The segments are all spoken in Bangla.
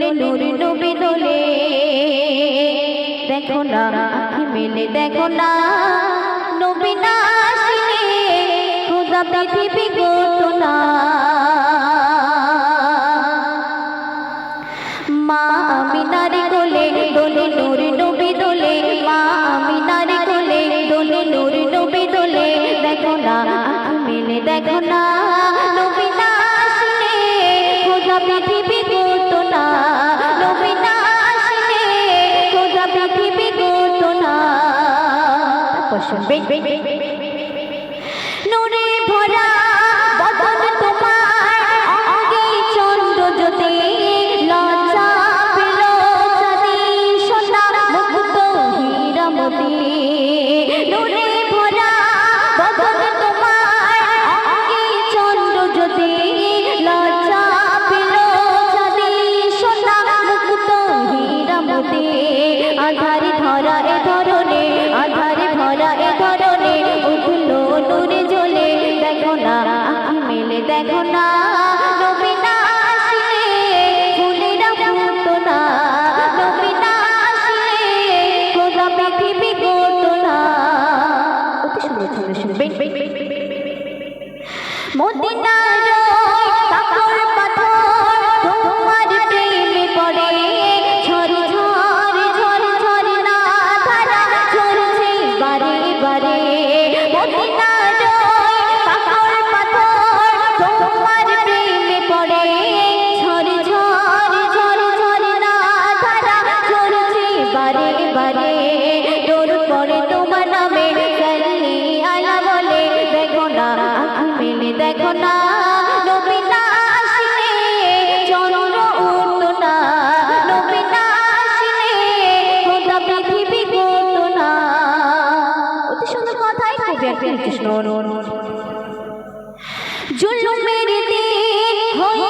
দোলে নূর নবী দোলে। দেখো না আখি মেলে, দেখো না নবী না আসলে খোদা পৃথিবী গত না শুনবে নূরে ভরা না নবী না আসলে ফুলেরা ফুটতো না নবী না আসলে খোদা পৃথিবী গড়তো না অতি সুন্দর ছন্দে শুনবেন মদিনার না নবী না আসলে চরণ উঠতো না। নবী না আসলে খোদা পৃথিবী গড়তো না। অতি সুন্দর কথাই কবি আর কৃষ্ণ। জুলুমের দিন হয়ে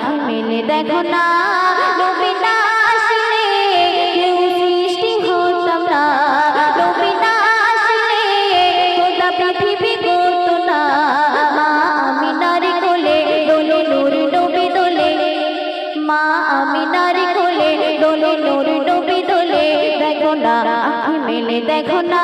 না আখি মেলে দেখো না নবী না আসলে কেউ না নবী না আসলে খোদা পৃথিবী মা আমি নারী কোলে দোলে নূর দোলে। মা আমি নারী কোলে দোলে নূর, নবী দোলে। দেখো না দেখো না।